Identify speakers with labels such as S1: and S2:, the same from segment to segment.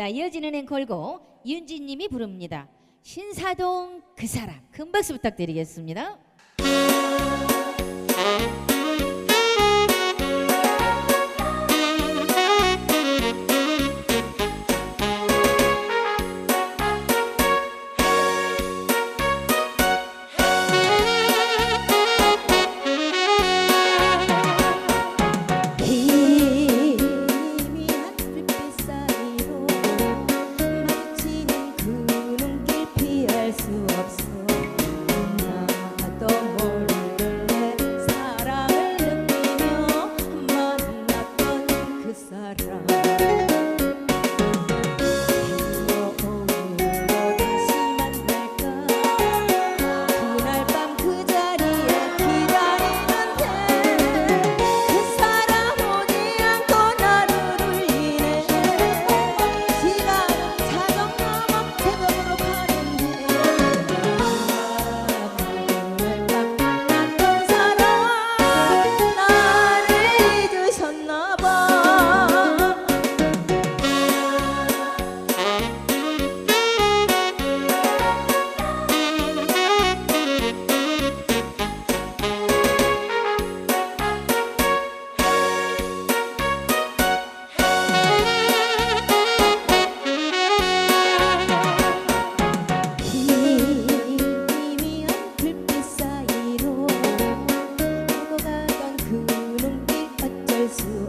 S1: 자, 이어지는 앵콜곡 윤지님이 부릅니다. 신사동 그 사람 큰 박수 부탁드리겠습니다. Jesus.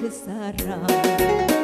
S1: ክሰራ